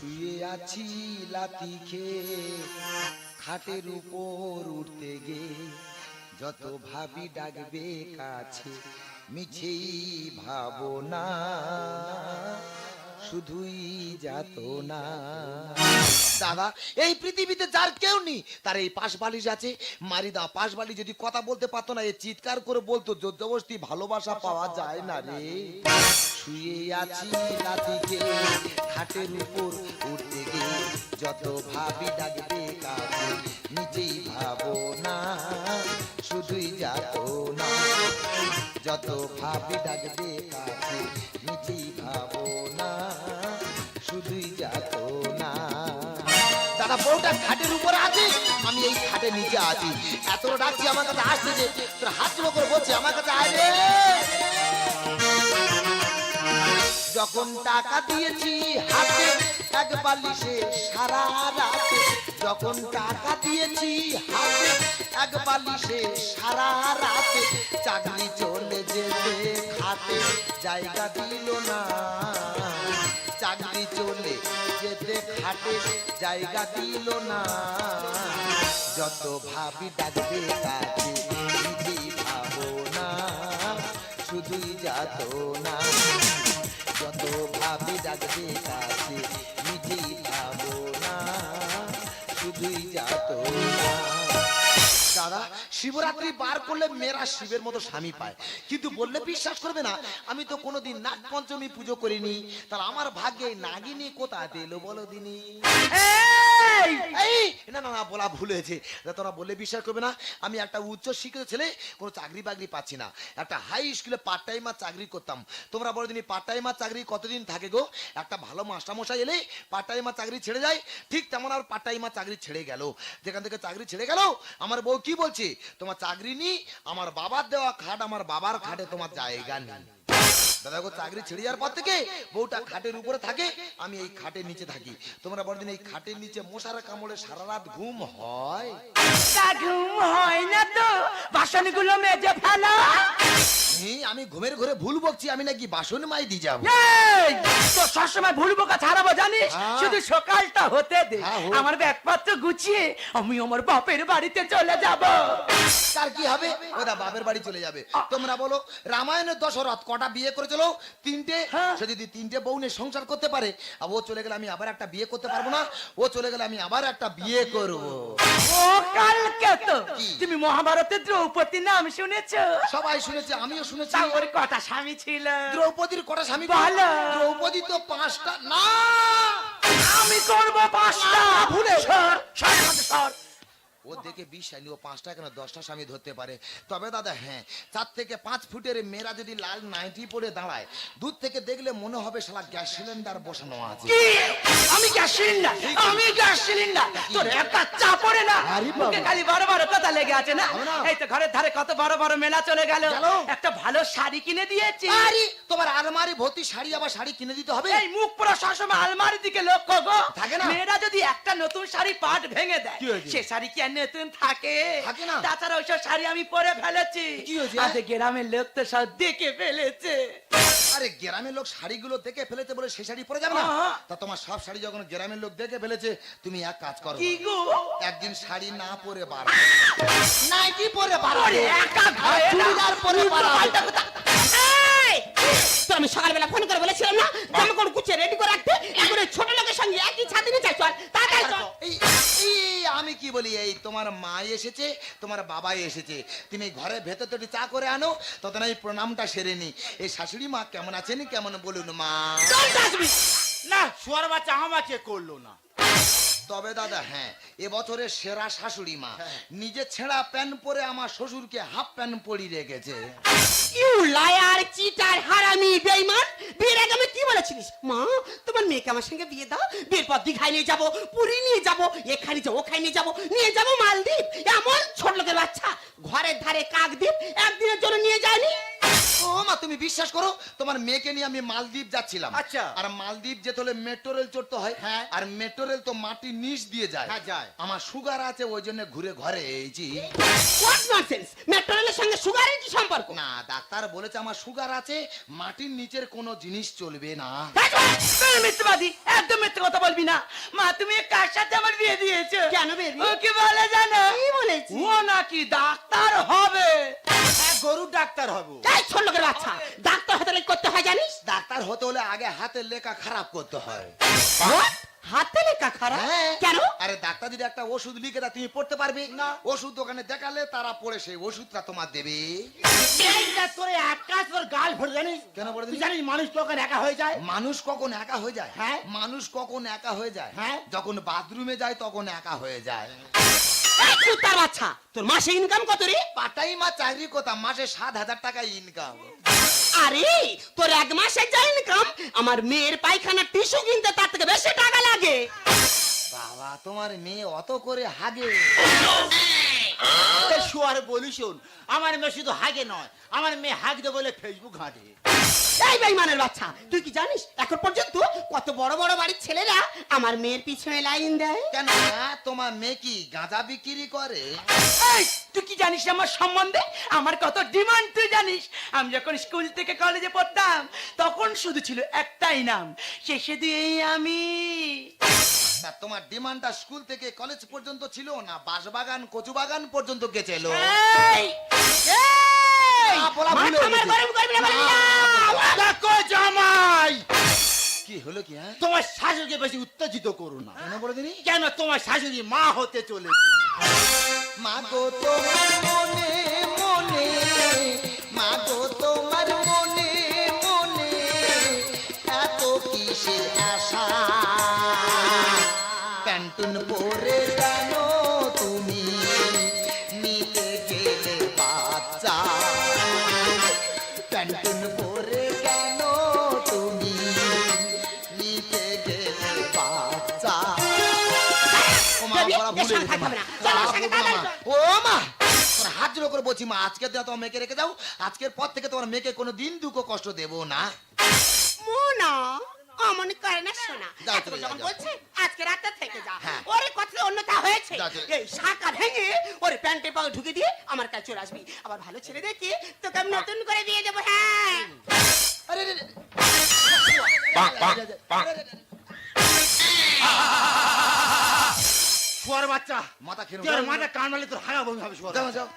শুয়ে আছি লাতি খেয়ে, খাটের উপর উঠতে গে যত ভাবি ডাকবে কাছে, মিছেই ভাবনা, শুধুই যাত না দাদা, এই পৃথিবীতে যার কেউ নেই, তার এই পাশ বালিশ আছে। মারিদা, পাশ বালিশ যদি কথা বলতে পারতো না, এ চিৎকার করে বলতো জোরজবস্তি ভালোবাসা পাওয়া যায় না রে। শুয়ে আছি লাতিকে খাটের উপর উঠতে গিয়ে যত ভাবি ডাকবে কাছে নিজেই ভাবো না, শুধুই যাত না। যত ভাবি ডাকবে কাছে নিজেই ভাবো না, শুধুই যাত না। দাদা, বউটা খাটের উপর আছে? আমি এই খাটের নিচে আছি। এত ডাকছি আমার কাছে আসছে যে তোর হাত করে বলছে, আমার কাছে আয় রে। যখন টাকা দিয়েছি হাতে, এক বালিশে সারা রাতে, যখন টাকা দিয়েছি হাতে, এক বালিশে সারা রাতে, চাকরি চলে যেতে খাতে জায়গা দিল না। চাকরি চলে যেতে খাটে জায়গা দিল না। যত ভাবি ডাকবে কাছে ভাবো না, শুধুই যাত না। যত ভাবি ডাকবে কাছে নিজেই ভাবো না, শুধুই যাত দাদা, শিবরাত্রি বার করলে মেয়েরা শিবের মতো স্বামী পায়। কিন্তু বললে বিশ্বাস করবে না, আমি তো কোনোদিন নাগ পঞ্চমী পুজো করিনি। তার আমার ভাগ্যে নাগিনী কোথা দিল বলো দিনি? এই! পার্ট চাকরি ছেড়ে যায়। ঠিক তেমন আর পার্ট চাকরি ছেড়ে গেল। থেকে চাকরি ছেড়ে গেল, আমার বউ কি বলছে? তোমার চাকরি নি আমার বাবার দেওয়া খাট আমার বাবার খাটে তোমার জায়গা নেই। দাদা গো, চাকরি ছেড়ে যাওয়ার পর থেকে বউটা খাটের উপরে থাকে, আমি এই খাটের নিচে থাকি। তোমরা বড়দিন এই খাটের নিচে মশার কামড়ে সারা রাত ঘুম হয়? ঘুম হয় না তো, বাসনগুলো মেজে ফেলো। আমি ঘুমের ঘরে ভুল বকছি আমি নাকি বাসন মাই দি যাব। এই! তো সবসময় ভুল বোকা ছাড়াবো জানিস? হ্যাঁ। শুধু সকালটা হতে দে। হ্যাঁ, হোক। আমার ব্যাগপত্র গুছিয়ে আমি আমার বাপের বাড়িতে চলে যাব। তার কি হবে? ওটা বাপের বাড়ি চলে যাবে। তোমরা বলো রামায়ণের দশরথ কটা বিয়ে করেছিল? তিনটে। হ্যাঁ। সে যদি তিনটে বউ নিয়ে সংসার করতে পারে আর ও চলে গেলে আমি আবার একটা বিয়ে করতে পারব না। ও চলে গেলে আমি আবার একটা বিয়ে করব। ও কালকে তো কি? তুমি মহাভারতের দ্রৌপদীর নাম শুনেছো? সবাই শুনেছে আমিও শুনেছি। তা ওর কটা স্বামী ছিল। দ্রৌপদীর কটা স্বামী বলো। দ্রৌপদী তো পাঁচটা না! আমি করব পাঁচটা। ভুলে সর সর সর। ও দেখে বিষ আইনি ও পাঁচটা কেন? দশটা স্বামী ধরতে পারে। তবে দাদা হ্যাঁ চার থেকে পাঁচ ফুটের মেয়েরা যদি লাল নাইটি পরে দাঁড়ায় দূর থেকে দেখলে মনে হবে শালা গ্যাস সিলিন্ডার বসানো আছে। আমি গ্যাস সিলিন্ডার? আমি গ্যাস সিলিন্ডার? তোর একটা চা পড়ে না। মুখে খালি বড় বড় কথা লেগে আছে না? এই তো ঘরের ধারে কত বড় বড় মেলা চলে গেল। একটা ভালো শাড়ি কিনে দিয়েছি। আরে তোমার আলমারি ভর্তি শাড়ি আবার শাড়ি কিনে দিতে হবে? এই মুখ পুরো সবসময় আলমারির দিকে লক্ষ্য গো। থাকে না। মেয়েরা যদি একটা নতুন শাড়ি পাট ভেঙে দেয় সে শাড়ি কি নতুন থাকে। থাকে না। তাছাড়া ওইসব শাড়ি আমি পরে ফেলেছি। কি হয়েছে? আজ গ্রামের লোক তো সব দেখে ফেলেছে। আরে গ্রামের লোক শাড়িগুলো দেখে ফেলেছে বলে সেই শাড়ি পরে যাবে না? তা তোমার সব শাড়ি যখন গ্রামের লোক দেখে ফেলেছে তুমি এক কাজ করো। কি গো? একদিন শাড়ি না পরে বার নাইটি পরে বার একা ঘরে চুড়িদার পরে বার। আমি সকালবেলা ফোন করে বলেছিলাম না জামা কাপড় গুছিয়ে রেডি করে রাখতে এখন ছোট সঙ্গে একই ছাদে যাই চল তাড়াতাড়ি চল। এই এই আমি কি বলি এই তোমার মা এসেছে তোমার বাবা এসেছে। তুমি ঘরে ভেতর থেকে চা করে আনো ততক্ষণ এই প্রণামটা সেরে নি। এই শাশুড়ি মা কেমন আছেন কেমন বলুন মা? না শোয়ার বাচ্চা আমাকে করল না। তবে দাদা হ্যাঁ এবছরের সেরা শাশুড়ি মা। হ্যাঁ। নিজে ছেঁড়া প্যান্ট পরে আমার শ্বশুরকে হাফ প্যান্ট পরিয়ে রেখেছে। ইউ লায়ার চিটার হারামি বেঈমান বিয়ের আগে আমি কি বলেছিলিস? মা তোমার মেয়েকে আমার সঙ্গে বিয়ে দাও বিয়ের পর দীঘায় নিয়ে যাব পুরী নিয়ে যাব এখানে যাব ওখানে নিয়ে যাব নিয়ে যাব মালদ্বীপ। এমন ছোট লোকের বাচ্চা ঘরের ধারে কাকদ্বীপ একদিনের জন্য নিয়ে যায়নি। ও মা তুমি বিশ্বাস করো তোমার মেয়েকে নিয়ে আমি মালদ্বীপ যাচ্ছিলাম। আচ্ছা। আর মালদ্বীপ যেতে হলে মেট্রো রেল চড়তে হয় হ্যাঁ। আর মেট্রো রেল তো মাটির নিচ দিয়ে যায়। হ্যাঁ, যায়। আমার সুগার আছে ওই জন্য ঘুরে ঘরে এইছি হোয়াট ননসেন্স মেট্রো রেলের সঙ্গে সুগারের কি সম্পর্ক? না ডাক্তার বলেছে আমার সুগার আছে মাটির নিচের কোনো জিনিস চলবে না। তুই মিথ্যাবাদী একদম মিথ্যে কথা বলবি না। মা তুমি কার সাথে আমার বিয়ে দিয়েছ? কেন বলে জানো? কি বলেছি? ও নাকি ডাক্তার হবে? গরুর ডাক্তার হব। এই ছোট লোকের বাচ্চা ডাক্তার হাতে লেগে করতে হয় জানিস? ডাক্তার হতে হলে আগে হাতের লেখা খারাপ করতে হয়। What? হাতে লেখা খারাপ? হ্যাঁ। কেন? আরে ডাক্তার যদি একটা ওষুধ লিখে দেয় তুমি পড়তে পারবে? না। ওষুধ দোকানে দেখালে তারা পড়ে সেই ওষুধটা তোমার দেবে। এইটা তোর এক কাজ তোর গাল ভরে জানিস? কেন ভরে তুই জানিস মানুষ তখন একা হয়ে যায়? মানুষ কখন একা হয়ে যায়? হ্যাঁ। মানুষ কখন একা হয়ে যায়? হ্যাঁ। যখন বাথরুমে যায় তখন একা হয়ে যায়। কুত্তার বাচ্চা তোর মাসে ইনকাম কত রে? পাটাই মা চাকরি কথা মাসে সাত হাজার টাকা ইনকাম আরে তোর এক মাসের যা ইনকাম আমার মেয়ের পায়খানা টিস্যু কিনতে তার থেকে বেশি টাকা লাগে। বাবা তোমার মেয়ে অত করে হাগে। শুয়ার বলি শোন আমার মেয়ে শুধু হাগে নয় আমার মেয়ে হাগতে বলে ফেসবুক ঘাঁটে। এই বেইমানের বাচ্চা। তুই কি জানিস? এখন পর্যন্ত কত বড় বড় বাড়ির ছেলেরা আমার মেয়ের পিছনে লাইন দেয়। কেন মা, তোমার মেয়ে কি গাঁজা বিক্রি করে? এই, তুই কি জানিস আমার সম্বন্ধে? আমার কত ডিমান্ড তুই জানিস? আমি যখন স্কুল থেকে কলেজে পড়তাম তখন শুধু ছিল একটাই নাম শেষে দিয়েই আমি। তোমার ডিমান্ডটা স্কুল থেকে কলেজ পর্যন্ত ছিল না বাঁশবাগান কচু বাগান পর্যন্ত গেছিল? এই, এই, না, বলা ভুল মাথা হয়ে আমার গেছে। গরম করবি না বলি কি হলো কি হ্যাঁ? তোমার শাশুড়িকে বেশি উত্তেজিত করো না। কেন বলে দিনি? কেন তোমার শাশুড়ি মা হতে চলেছে? মা গো তোমার মনে মনে মা গো তোমার মনে মনে এত কিসের আশা? প্যান্টুন পরে কেন হয়ে। হবে না। চল, সঙ্গে ও মা তোর হাত জোড়ো করে বলছি মা আজকে দিয়ে তোমার মেয়েকে রেখে যাও আজকের পর থেকে তোমার মেয়েকে কোনো দিন দুঃখ কষ্ট দেবো না মোনা অমন করে না শোনা যাও এত তুমি, যখন যাও, বলছে আজকে রাতটা থেকে যা হ্যাঁ। ওরে কথা অন্যতা হয়েছে যাও, যাও। এই শাখা ভেঙে ওরে প্যান্টে পাও ঢুকে দিয়ে আমার কাছে চলে আসবি আবার ভালো ছেলে দেখি তোকে আমি নতুন করে দিয়ে দেবো হ্যাঁ আরে রে, রে। শুয়ার বাচ্চা। মাথা খেয়ে তোর মাথা কান মারলে তোর হাগা বমি হবে শুয়ার যাও যাও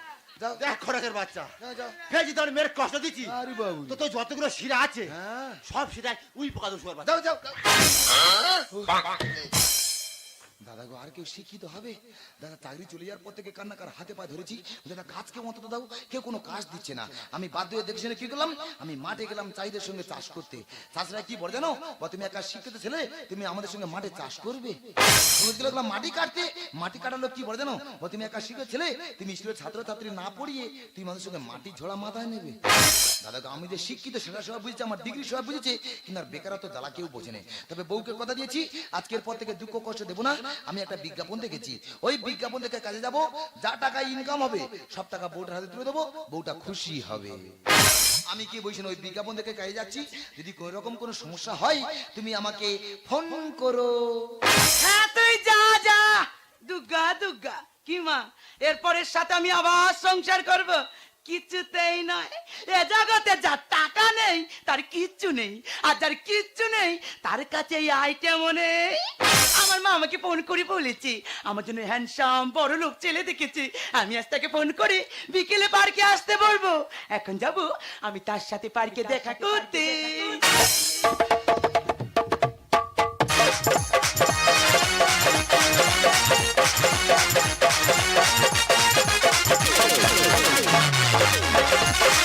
যাও। দেখ খড়কের বাচ্চা। যাও, যাও। ফেজি তোর মেয়ের কষ্ট দিচ্ছি। আরে বাবু। তো তো যতগুলো শিরা আছে হ্যাঁ। সব শিরায় উই পোকা দোষ শুয়ার বাচ্চা। যাও যাও দাদা গো, আর কেউ শিক্ষিত হবে? দাদা, চাকরি চলে যাওয়ার পর থেকে কান্নাকার হাতে পা ধরেছি। দাদা, কাজকে অন্তত দাও, কেউ কোনো কাজ দিচ্ছে না। আমি বাধ্য হয়ে দেখে কি করলাম? আমি মাঠে গেলাম চাষিদের সঙ্গে চাষ করতে। চাষরা কি বলে জানো? বা তুমি একা শিক্ষিত ছেলে, তুমি আমাদের সঙ্গে মাঠে চাষ করবে? গেলাম, মাটি কাটতে। মাটি কাটালো কি বলে জানো? বা তুমি একা শিক্ষিত ছেলে, তুমি স্কুলের ছাত্র ছাত্রী না পড়িয়ে তুমি আমাদের সঙ্গে মাটি ঝোড়া মাথায় নেবে। দাদা আমি যে শিক্ষিত, সেটা সবাই বুঝেছি, আমার ডিগ্রি সবাই বুঝেছে, কিন্তু আর বেকারত্ব জ্বালা কেউ বোঝে তবে বউকে কথা দিয়েছি, আজকের পর থেকে দুঃখ কষ্ট দেবো না। আমি একটা বিজ্ঞাপন দেখেছি। ওই বিজ্ঞাপন দেখে কাজে যাব, যা টাকা ইনকাম হবে, সব টাকা বউটার হাতে তুলে দেবো, বউটা খুশি হবে। আমি কি বলছেন ওই বিজ্ঞাপন দেখে কাজে যাচ্ছি? যদি কোন রকম কোনো সমস্যা হয়, তুমি আমাকে ফোন করো। হ্যাঁ তুই যা যা। দুগা দুগা কি মা? এরপরের সাথে আমি আবার সংসার করব। কিছুতেই নয়। এ জগতে যার টাকা নেই তার কিচ্ছু নেই। আর যার কিচ্ছু নেই তার কাছে এই আইটেম নেই। আমার মা আমাকে ফোন করে বলেছি আমার জন্য হ্যান্ডসাম বড় লোক ছেলে দেখেছি। আমি আজ তাকে ফোন করে বিকেলে পার্কে আসতে বলব। এখন যাব আমি তার সাথে পার্কে দেখা করতে।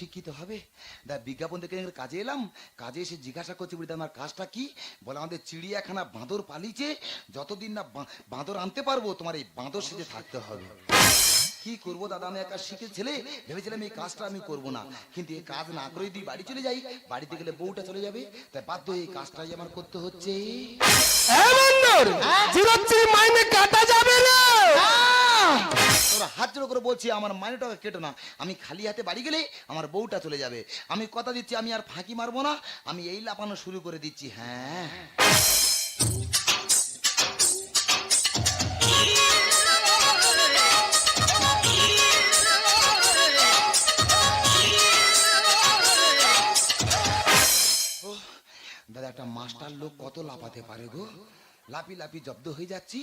শিক্ষিত হবে। দা বিজ্ঞাপন দেখে কাজে এলাম। কাজে এসে জিজ্ঞাসা করছি বলি আমার কাজটা কি? বলে আমাদের চিড়িয়াখানা বাঁদর পালিছে যতদিন না বাঁদর আনতে পারব তোমার এই বাঁদর সেজে থাকতে হবে। কি করব দাদা? আমি একা শিখে ছেলে। ভেবেছিলাম এই কাজটা আমি করব না। কিন্তু এই কাজ না করে যদি বাড়ি চলে যাই বাড়িতে গেলে বউটা চলে যাবে। তাই বাধ্য এই কাজটাই আমার করতে হচ্ছে। মাইনে কাটা যাবে না। হাত জোড়ো করে বলছি, আমার মাইনেটাকে কেটো না। আমি খালি হাতে বাড়ি গেলে আমার বউটা চলে যাবে। আমি কথা দিচ্ছি, আমি আর ফাঁকি মারবো না। আমি এই লাপানো শুরু করে দিচ্ছি। হ্যাঁ। দাদা, একটা মাস্টার লোক কত লাফাতে পারে গো? লাপি লাপি জব্দ হয়ে যাচ্ছি।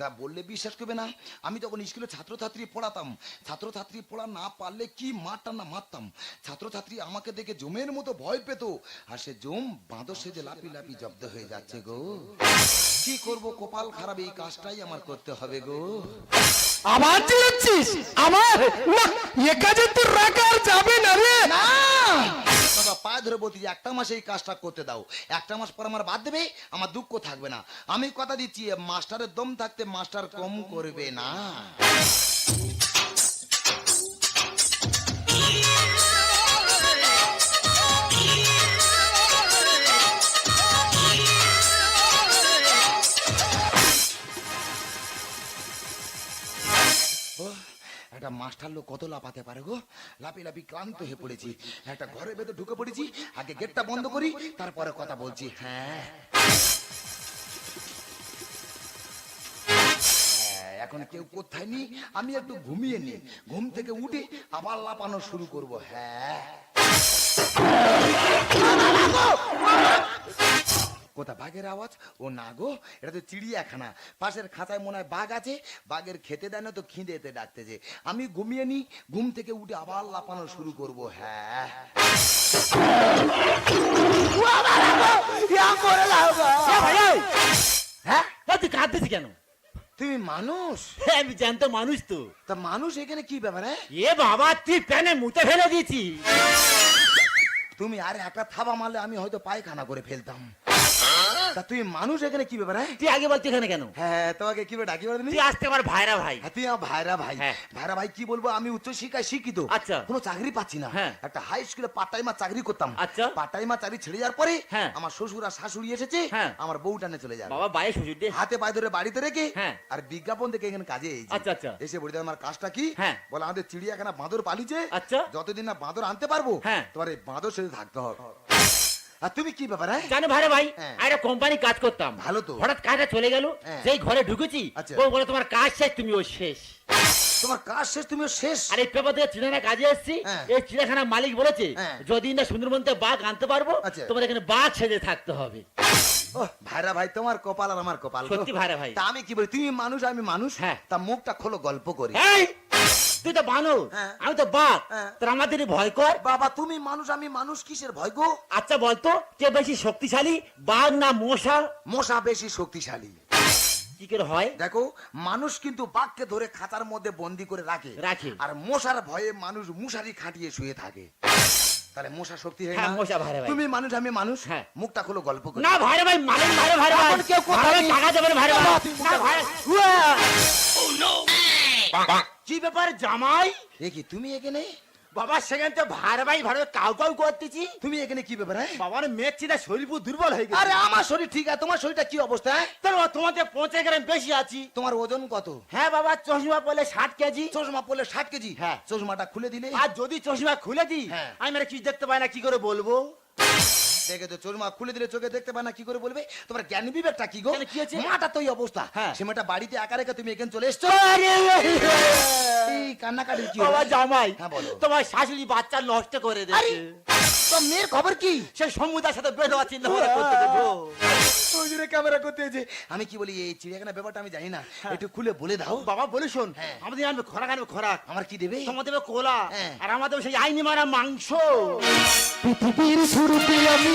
দা বললে বিশ্বাস করবে না। আমি তখন স্কুলে ছাত্রছাত্রী পড়াতাম। ছাত্রছাত্রী পড়া না পারলে কি মারতাম না মারতাম। ছাত্রছাত্রী আমাকে দেখে জমের মতো ভয় পেত। আর সে জম বাঁদর সেজে লাপি লাপি জব্দ হয়ে যাচ্ছে গো। কি করব কপাল খারাপ এই কাজটাই আমার করতে হবে গো। আবার চিল্লাচ্ছিস আমার? না এ কাজে তোর রাখা যাবে না রে। না! বাবা পায়ে ধরে বলতে যে একটা মাসে এই কাজটা করতে দাও। একটা মাস পর আমার বাদ দেবে আমার দুঃখ থাকবে না। আমি কথা দিচ্ছি মাস্টারের দম থাকতে মাস্টার কম করবে না। একটা মাস্টার লোক কত লাফাতে পারে গো? লাপি লাপি ক্লান্ত হয়ে পড়েছি। একটা ঘরের ভেতর ঢুকে পড়েছি আগে গেটটা বন্ধ করি তারপরে কথা বলছি হ্যাঁ। হ্যাঁ, এখন কেউ কোথায় নি আমি একটু ঘুমিয়ে নি ঘুম থেকে উঠে আবার লাপানো শুরু করব হ্যাঁ। কোথা? বাঘের আওয়াজ? ও না গো এটা তো চিড়িয়াখানা। পাশের খাঁচায় মনে হয় বাঘ আছে বাঘের খেতে দেয় না তো খিদেতে ডাকতেছে। আমি ঘুমিয়ে নি ঘুম থেকে উঠে আবার লাপানো শুরু করব হ্যাঁ। হ্যাঁ? তুই কাঁদতেছি কেন? তুমি মানুষ? হ্যাঁ, আমি জানতো মানুষ তো। তা মানুষ এখানে কি ব্যাপার হ্যাঁ? এ বাবা তুই প্যানে মুতে ফেলে দিয়েছি তুমি আর একটা থাবা মারলে আমি হয়তো পায়খানা করে ফেলতাম। তা তুমি মানুষ এখানে কি ব্যাপার হ্যাঁ তুই আগে বলতি এখানে কেন হ্যাঁ তোমাকে কি ডাকি বলে তুই আসতে আমার ভাইরা ভাই হ্যাঁ, তুই আমার ভাইরা ভাই হ্যাঁ। ভাইরা ভাই কি বলব আমি উচ্চ শিক্ষায় শিক্ষিত আচ্ছা। কোনো চাকরি পাচ্ছি না হ্যাঁ। একটা হাই স্কুলে পার্ট টাইমার চাকরি করতাম আচ্ছা। পার্ট টাইমার চাকরি ছেড়ে যাওয়ার পরে হ্যাঁ। আমার শ্বশুর আর শাশুড়ি এসেছে হ্যাঁ। আমার বউ টানে চলে যাবে বাবা বাইরে শ্বশুর হাতে পায়ে ধরে বাড়িতে রেখে হ্যাঁ। আর বিজ্ঞাপন দেখে এখানে কাজে। আচ্ছা, আচ্ছা। এসে বলি আমার কাজটা কি হ্যাঁ। বলে আমাদের চিড়িয়াখানা বাঁদর পালিছে আচ্ছা। যতদিন না বাঁদর আনতে পারব হ্যাঁ। তোমার এই বাঁদর সাথে থাকতে হবে আর তুমি কি ব্যাপার হ্যাঁ জানো ভাইরা ভাই হ্যাঁ। একটা কোম্পানি কাজ করতাম ভালো তো। হঠাৎ কাজটা চলে গেল হ্যাঁ। যেই ঘরে ঢুকেছি আচ্ছা। ও বলে তোমার কাজ শেষ তুমি ও শেষ তোমার কাজ শেষ তুমিও শেষ আর এই পেপার থেকে চিড়িয়াখানা কাজে এসেছি হ্যাঁ। এই চিড়িয়াখানা মালিক বলেছে। যদি না সুন্দরবন থেকে বাঘ আনতে পারব আচ্ছা। তোমার এখানে বাঘ সেজে থাকতে হবে ও ভাইরা ভাই তোমার কপাল আর আমার কপাল সত্যি ভাইরা ভাই। তা আমি কি বলি তুমি মানুষ আমি মানুষ হ্যাঁ। তা মুখটা খোলো গল্প করি তুই তো বানর হ্যাঁ। আমি তো বাঘ। হ্যাঁ। তোর আমাদের ভয় কর। বাবা তুমি মানুষ আমি মানুষ কিসের ভয় গো? আচ্ছা বলতো কে বেশি শক্তিশালী বাঘ না মশা? মশা বেশি শক্তিশালী। কি করে হয়? দেখো মানুষ কিন্তু বাঘকে ধরে খাঁচার মধ্যে বন্দি করে রাখে। রাখে। আর মশার ভয়ে মানুষ মুশারি খাটিয়ে শুয়ে থাকে। তাহলে মশা শক্তি হয় হ্যাঁ, না? মশা ভাই। তুমি মানুষ আমি মানুষ? হ্যাঁ। মুখটা খোলো গল্প করি। না ভাইরে ভাই মানেন ভাই। এখন কেউ ভাইরে টাকা দেবেন ভাইরে ভাই। তুই না ভাই কি ব্যাপার জামাই? কি তুমি এখানে? বাবা সেখান থেকে ভার ভাই ভাড়া কাউ কাউ করতেছি। তুমি এখানে কি ব্যাপার হ্যাঁ? বাবার মেয়ের চিন্তা শরীর দুর্বল হয়ে গেছে। আরে আমার শরীর ঠিক আছে তোমার শরীরটা কি অবস্থা? তাহলে তোমাদের পৌঁছে গ্রাম বেশি আছি। তোমার ওজন কত? হ্যাঁ বাবা চশমা পড়লে ষাট কেজি। চশমা পড়লে ষাট কেজি? হ্যাঁ। চশমাটা খুলে দিলে? আর যদি চশমা খুলে দিই হ্যাঁ। আমি আর কি দেখতে পাই না কি করে বলব? দেখে তো খুলে দিলে চোখে দেখতে পায় না কি করে বলবে? তোমার জ্ঞান বিবেকটা কি গো? কি হয়েছে? মাটা তো এই অবস্থা। হ্যাঁ। সে মেয়েটা বাড়িতে একা রেখে তুমি এখানে চলে এসছো? এই কান্নাকাটি কি বাবা জামাই হ্যাঁ, বলো। তোমার শাশুড়ি বাচ্চা নষ্ট করে দিয়েছে। তো মেয়ের খবর কি? সমুদার সাথে বের হওয়া চিন্তা ভাবনা করতে দেবো। ক্যামেরা করতে হয়েছে আমি কি বলি এই চিড়িয়াখানা ব্যাপারটা আমি জানি না। একটু খুলে বলে দাও। বাবা বলে শোন হ্যাঁ। আমাদের আনবে খোরাক আনবে খোরাক। আমার কি দেবে? তোমার দেবে কোলা। হ্যাঁ। আর আমাদের সেই আইনি মারা মাংস। পৃথিবীর শুরুতে আমি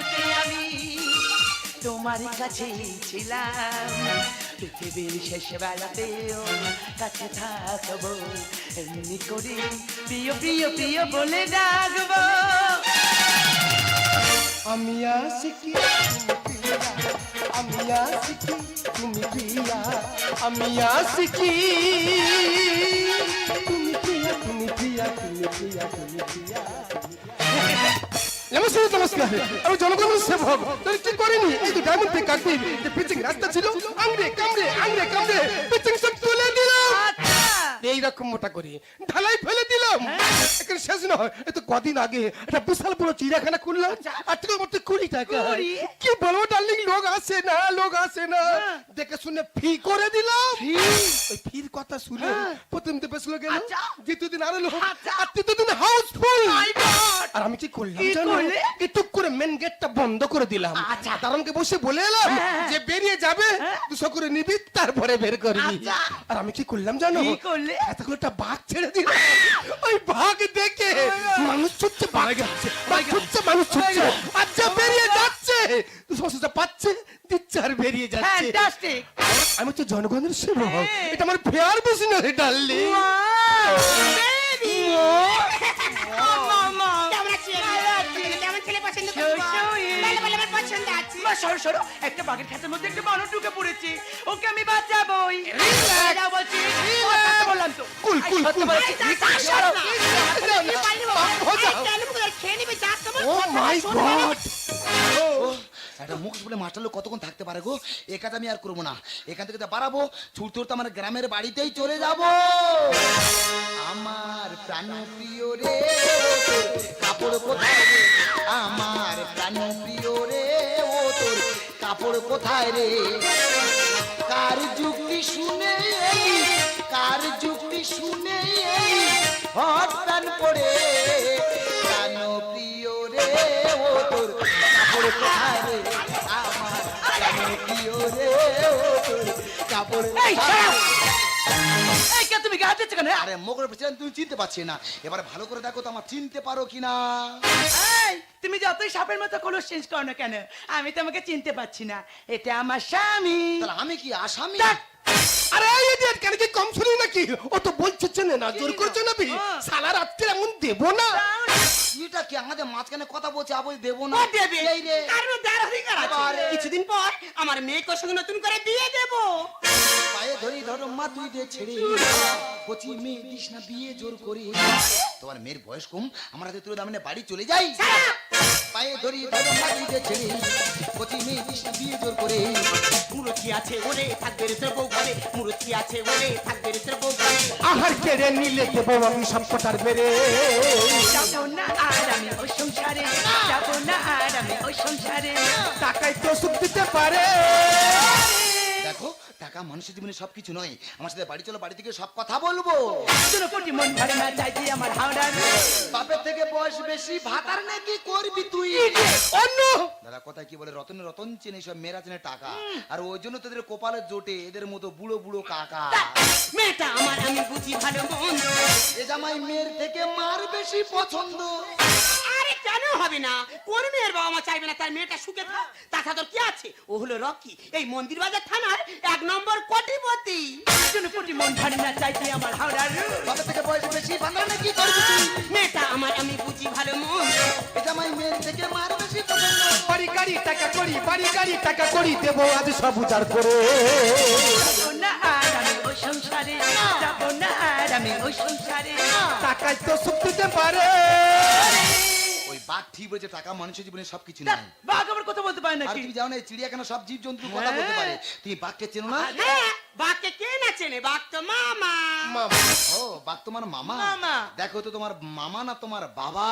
তোমার কাছে ছিলাম। পৃথিবীর শেষ বেলাতেও কাছে থাকব, এমনি করে প্রিয় প্রিয় প্রিয় বলে ডাকবো। আমি তুমি প্রিয়া আমি আশিকি তুমি প্রিয়া, আমি আশিকি তুমি প্রিয়া তুমি প্রিয়া তুমি প্রিয়া তুমি প্রিয়া। নমস্কার নমস্কার। আমি জনগণের সেবক। তোর কি করিনি? এই তো ডায়মন্ড পে কাটবি। যে পিচিং রাস্তা ছিল আংরে কামড়ে আংরে কামড়ে পিচিং সব তুলে দিলাম। আচ্ছা। এইরকম মোটা করি। ঢালাই ফেলে দিলাম এখানে শেষ নয় এই তো কদিন আগে একটা বিশাল বড় চিড়িয়াখানা খুললাম আর থেকে কুড়ি টাকা। কি বলব ডার্লিং লোক আসে না লোক আসে না। দেখে শুনে ফি করে দিলাম। ওই ফির কথা শুনে প্রথম দিন বেশ লোক এলো আচ্ছা। দ্বিতীয় দিন আরও লোক আচ্ছা। আর তৃতীয় দিন হাউসফুল আর আমি কি করলাম জানো? করলে? করে মেন গেটটা বন্ধ করে দিলাম। আচ্ছা। দারণকে বসে বলে এলাম হ্যাঁ। যে বেরিয়ে যাবে দুশো করে নিবি তারপরে বের করবি আচ্ছা। আর আমি কি করলাম জানো? এতগুলো একটা বাঘ ছেড়ে দিল ওই বাঘ দেখে মানুষ ছুটছে যাচ্ছে ছুটছে মানুষ ছুটছে। আর যা বেরিয়ে যাচ্ছে দুশো পাচ্ছে দিচ্ছে আর বেরিয়ে যাচ্ছে। ফ্যান্টাস্টিক আমি তো জনগণের সেবক। হ্যাঁ। এটা আমার ফেয়ার বিজনেস ডার্লিং কেমন বলো, আমার পছন্দ আছে। মা সরো সরো। একটা বাঘের খাতের মধ্যে একটা বানর ঢুকে পড়েছে। ওকে আমি বাঁচাবোই যাও বলছি ও, বললাম তো। কুল, কুল, কুল। বলেছি। এই, যা, যা, সরো। না। তুমি পারলে বাবা। এই, কেন করে খেয়ে নিবি, যা, তোমার ও মাই গড। একটা মুখ বলে মাস্টার লোক কতক্ষণ থাকতে পারে গো? এ কাজ আমি আর করব না। এখান থেকে বাড়াবো। ছুটতে ছুটতে আমার গ্রামের বাড়িতেই চলে যাব। আমার প্রাণ প্রিয় রে কাপড় কোথায় আমার প্রাণ প্রিয় রে। কাপড় কোথায় রে? কার যুক্তি শুনে কার যুক্তি শুনে হরতান পড়ে কেন প্রিয় রে? ও তোর কাপড় কোথায় রে? আমার কেন প্রিয় রে? ও তোর কাপড় তুমি গায়ে দিচ্ছ কেন হ্যাঁ? আরে মোগল প্রেসিডেন্ট তুমি চিনতে পারছি না। এবারে ভালো করে দেখো তো আমার চিনতে পারো কিনা এই, তুমি যতই সাপের মতো কলস চেঞ্জ করো না কেন আমি তোমাকে চিনতে পারছি না। এটা আমার স্বামী। তাহলে আমি কি আসামি? আরে এই ইডিয়েট কেন কি কম শুনি নাকি? ও তো বলছে চেনে না জোর করছে না হ্যাঁ। সালা রাত্রে এমন দেবো না। এটা কি আমাদের মাঝখানে কথা বলছে আবল দেবো না? দেবে। এই রে। কারণ দেওয়ার অধিকার আছে। কিছুদিন পর আমার মেয়েকে সঙ্গে নতুন করে বিয়ে দেবো। পায়ে ধরি ধরো মা তুই দে ছেড়ে। কচি মেয়ে দিস না বিয়ে জোর করে। তোমার মেয়ের বয়স কম আমার তুলে দামনে বাড়ি চলে যাই। পায়ে ধরি ধরো দে ছেড়ে কচি মেয়ে না বিয়ে জোর করে। মুরতি আছে ওরে থাকবে রে তোর বউ ঘরে। মুরতি আছে ওরে থাকবে রে তোর বউ ঘরে। আহার কেড়ে নিলে দেবো আমি সব কটার মেরে যাব না আর আমি ওই সংসারে। যাব না আর আমি ওই সংসারে। টাকায় তো সুখ দিতে পারে। দেখো টাকা মানুষের জীবনে সবকিছু নয়। আমার সাথে বাড়ি চলো বাড়ি থেকে সব কথা বলব। মন ভরে না চাইছি আমার হাওড়া বাপের থেকে বয়স বেশি ভাতার নাকি করবি তুই? অন্য? দাদা কথা কি বলে রতনে রতন চেনে সব মেয়েরা চেনে টাকা। আর ওই জন্য তোদের কপালে জোটে এদের মতো বুড়ো বুড়ো কাকা। মেয়েটা আমার আমি বুঝি ভালো মন্দ। এ জামাই মেয়ের থেকে মার বেশি পছন্দ। আরে হবে না? কোন মেয়ের বাবা মা চাইবে না তার মেয়েটা সুখে থাক? তাছাড়া তোর কি আছে? ও হলো রকি। এই মন্দির বাজার থানার এক নম্বর কোটিপতি। কোটি মন ভারী না চাইতে আমার হাওড়ার বাবা থেকে বয়স বেশি? বান্ধব না কি করবি তুই মেয়েটা আমার আমি বুঝি ভালো মন। এটা মাই মেয়ের থেকে মার বেশি পছন্দ। বাড়ি গাড়ি টাকা করি বাড়ি গাড়ি টাকা করি দেবো আজ সব উজাড় করে। না আর আমি ওই সংসারে যাব না আর আমি ওই সংসারে। টাকায় তো সুখ দিতে পারে। বাঘ ঠিক বলেছে টাকা মানুষের জীবনে সবকিছু নয়। বাঘ আবার কথা বলতে পারে নাকি? তুমি যাও না চিড়িয়াখানা সব জীব জন্তু কথা বলতে পারে। তুমি বাঘকে চেনো না? হ্যাঁ বাঘকে কে না চেনে? বাঘ তো মামা। ও বাঘ তোমার মামা? মামা। দেখো তো তোমার মামা না তোমার বাবা?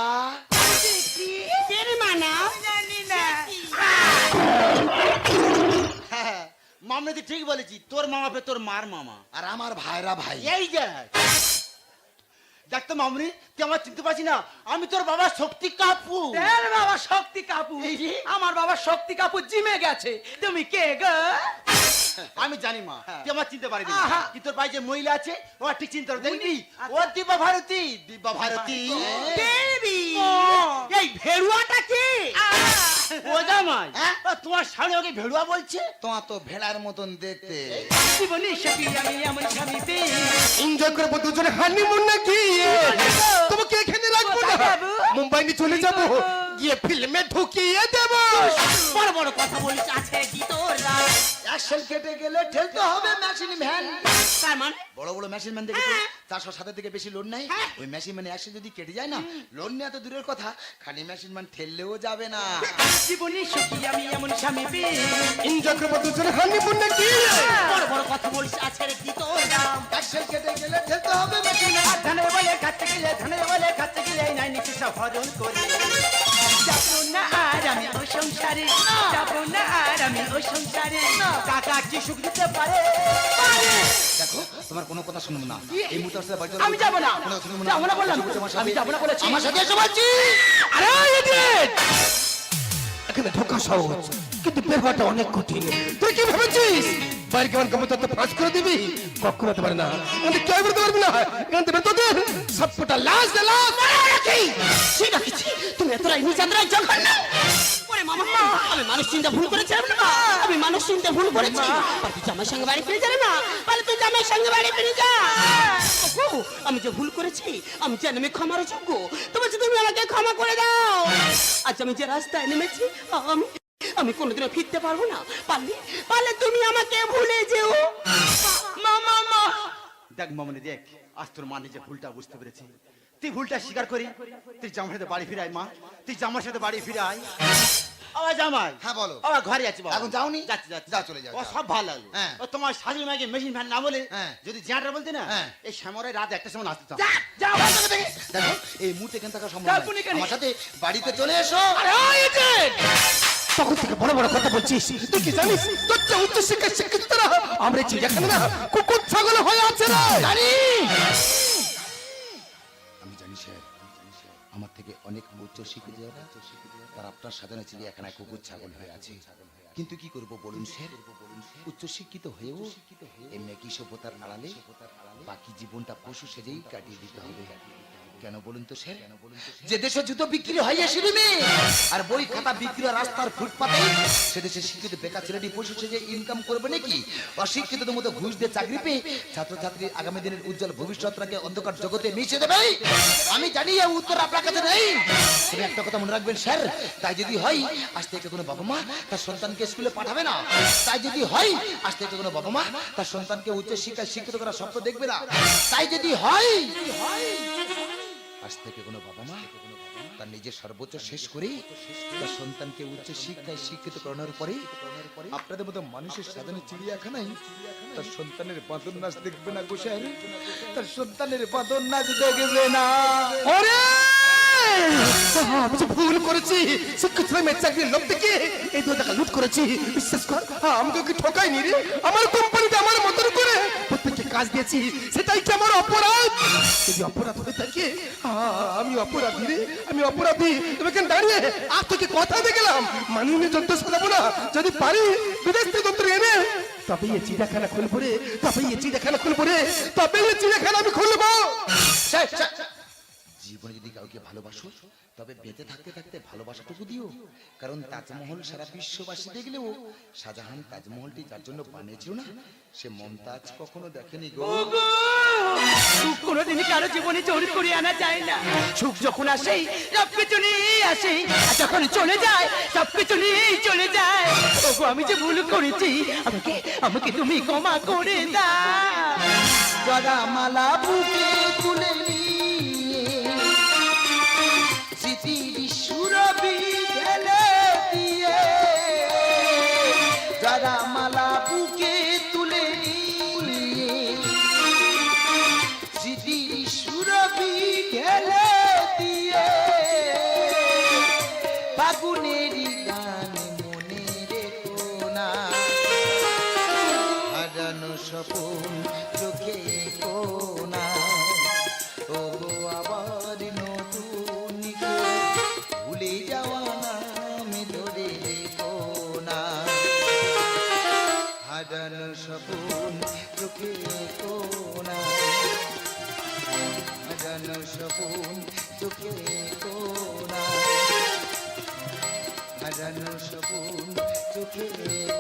মানা? জানি না। হ্যাঁ। ঠিক বলেছি তোর মামা তোর মার মামা। আর আমার ভাইরা ভাই। এই যে। দেখ তো মামনি তুই আমার চিনতে পারছি না? আমি তোর বাবা শক্তি কাপু। বাবা শক্তি কাপু। আমার বাবা শক্তি কাপু জিমে গেছে। তুমি কে গো? আমি জানি মা তুই আমার চিনতে পারবি হ্যাঁ। কি তোর বাড়ি যে মহিলা আছে ও ঠিক চিনতে পারবি দেখবি। ও দিব্যা ভারতী। দিব্যা ভারতী। দেবী। এই ভেড়ুয়াটা কে? ও জামাই হ্যাঁ? তোমার স্বামী ওকে ভেড়ুয়া বলছে? তোমার তো ভেড়ার মতন দেখতে। জীবনে সখী আমি এমন স্বামী পেয়ে এনজয় করব দুজনে হানিমুন না গিয়ে তোমাকে এখানে রাখব না। কোথায় যাব? মুম্বাই নিয়ে চলে যাব। গিয়ে ফিল্মে ঢুকিয়ে দেবো। বড় বড় কথা বলিস আছে কি তোর অ্যাকশন কেটে গেলে ঠেলতে হবে মেশিন ভ্যান তার মানে? বড় বড় মেশিন ম্যান হ্যাঁ। চারশো সাতের থেকে বেশি লোড নাই? হ্যাঁ। ওই মেশিন ম্যানে একশো যদি কেটে যায় না লোড নেওয়া তো দূরের কথা খালি মেশিন ম্যান ঠেললেও যাবে না। জীবনে সখী আমি এমন স্বামী পেয়ে। এনজয় করব দুজনে হানিমুন না গিয়ে বড় বড় কথা বলিস আছে কি তোর নাম অ্যাকশন কেটে গেলে ঠেলতে হবে মেশিন আর ধানে বলে খাচ্ছে গেলে ধানে বলে খাচ্ছে গেলে নাই নিচে সব হরণ করে। না আর আমি ওই সংসারে যাব না আর আমি ওই সংসারে। কাকা কি সুখ দিতে পারে? দেখো তোমার কোনো কথা শুনব না। এই মুহূর্তে সাথে বাড়ি আমি যাব না। কোনো কথা শুনব যাব না বললাম। আমি যাব না বলেছি। আমার সাথে এসে বলছি। আরে idiot! এখানে ঢোকা সহজ। কিন্তু ব্যবহারটা অনেক কঠিন। তুই কি ভেবেছিস? বাইরে কেমন কেমন তো ফাঁস করে দিবি? কখনো হতে পারে না। এখানে কেউ বেরোতে পারবি না। এখান থেকে তোদের সবকটা লাশ দে লাশ। আছে তুমি এতটা নিচাতরাই জঘন্য ওরে মামা আমি মানুষ চিন্তা ভুল করেছিলাম না আমি মানুষ চিন্তা ভুল করেছি। জামাই সঙ্গে বাড়ি ফিরে যাবে না? তাহলে তুই জামাই সঙ্গে বাড়ি ফিরে যা। আমি যে ভুল করেছি আমি জানি আমি ক্ষমার যোগ্য তোমার তুমি আমাকে ক্ষমা করে দাও। আজ আমি যে রাস্তায় নেমেছি আমি আমি কোনোদিনও ফিরতে পারব না। পারলে পারলে তুমি আমাকে ভুলে যেও। মা মা মা। দেখ মামনি দেখ আজ তোর মা নিজে ভুলটা বুঝতে পেরেছি। তুই ভুলটা স্বীকার করি। তুই জামার সাথে বাড়ি ফিরে আয় মা। তুই জামার সাথে বাড়ি ফিরে আয় আবার জামাই? হ্যাঁ, বলো। আবার ঘরে বাবা। এখন যাওনি? যাচ্ছি যাচ্ছি। যাও, চলে যাও, ও সব ভালো লাগল। হ্যাঁ। ও তোমার শাশুড়ি মাকে মেশিন ফ্যান না বলে হ্যাঁ। যদি জ্যাঁটা বলতে না হ্যাঁ। এই শ্যামরায় রাত একটা সময় আসতে যাও দেখো। এই মুহূর্তে থাকা সম্ভব। আমার সাথে বাড়িতে চলে এসো। তখন থেকে বড় বড় কথা বলছিস? তুই কি জানিস? তোর যে উচ্চ শিক্ষা শিক্ষিত তারা আমরা চিড়িয়াখানা না কুকুর ছাগল হয়ে আছে রে। জানি। আমি জানি স্যার আমার থেকে অনেক উচ্চ শিক্ষিত যারা তারা আপনার সাধারণ চিড়িয়াখানায় কুকুর ছাগল হয়ে আছে। কিন্তু কি করব বলুন স্যার? উচ্চ শিক্ষিত হয়েও এই মেকি সভ্যতার আড়ালে বাকি জীবনটা পশু সেজেই কাটিয়ে দিতে হবে। কেন বলুন তো স্যার? যে দেশে জুতো বিক্রি হয় আর বই খাতা বিক্রি হয় রাস্তার ফুটপাতে। সে দেশে শিক্ষিত বেকার ছেলেটি সেজে ইনকাম করবে নাকি? অশিক্ষিতদের মতো ঘুষ দিয়ে চাকরি পেয়ে ছাত্রছাত্রী আগামী দিনের উজ্জ্বল ভবিষ্যৎটাকে অন্ধকার জগতে মিশে দেবে আমি জানি এই উত্তর আপনার কাছে নেই। তবে একটা কথা মনে রাখবেন স্যার তাই যদি হয় আজ থেকে কোনো বাবা মা তার সন্তানকে স্কুলে পাঠাবে না। তাই যদি হয় আজ থেকে কোনো বাবা মা তার সন্তানকে উচ্চ শিক্ষায় শিক্ষিত করার স্বপ্ন দেখবে না। তাই যদি হয় আজ থেকে কোনো বাবা মা তার নিজের সর্বোচ্চ শেষ করে তার সন্তানকে উচ্চ শিক্ষায় শিক্ষিত করানোর পরে আপনাদের মতো মানুষের সাধারণ চিড়িয়াখানায় তার সন্তানের বাঁধন নাচ দেখবে না গোসাই? তার সন্তানের বাঁধন নাচ দেখবে না। আমি যে ভুল করেছি শিক্ষিত হয়ে চাকরির লোক থেকে এই দু টাকা লুট করেছি। বিশ্বাস কর। আমি তোকে ঠকাইনি রে? আমার কোম্পানিতে আমার মতন করে কাজ দিয়েছি, সেটাই কি আমার অপরাধ? যদি অপরাধ হয়ে থাকে আমি অপরাধী রে, আমি অপরাধী। তুমি কেন দাঁড়িয়ে? আর তোকে কথা দিয়ে গেলাম। মাননীয় যন্ত্র সাজাবো না। যদি পারি, বিদেশ থেকে যন্ত্র এনে তবে এই চিড়িয়াখানা খুলবো রে। তবে এই চিড়িয়াখানা খুলবো রে। তবে এই চিড়িয়াখানা আমি খুলবো। কাউকে ভালোবাসো, তবে বেঁচে থাকতে থাকতে ভালোবাসাটুকু দিও। কারণ তাজমহল সারা বিশ্ববাসী দেখলেও শাহজাহান তাজমহলটি যার জন্য বানিয়েছিল না, সে মমতাজ কখনো দেখেনি গো। কোনোদিনই কারও জীবনে করে আনা যায় না। সুখ যখন আসে, সবকিছু নিয়েই আসে। আর যখন চলে যায়, সবকিছু নিয়েই চলে যায়। ওগো, আমি যে ভুল করেছি, আমাকে আমাকে তুমি ক্ষমা করে দাও। জরা মালা বুকে তুলে নিয়ে হারানো স্বপন চোখে কোনা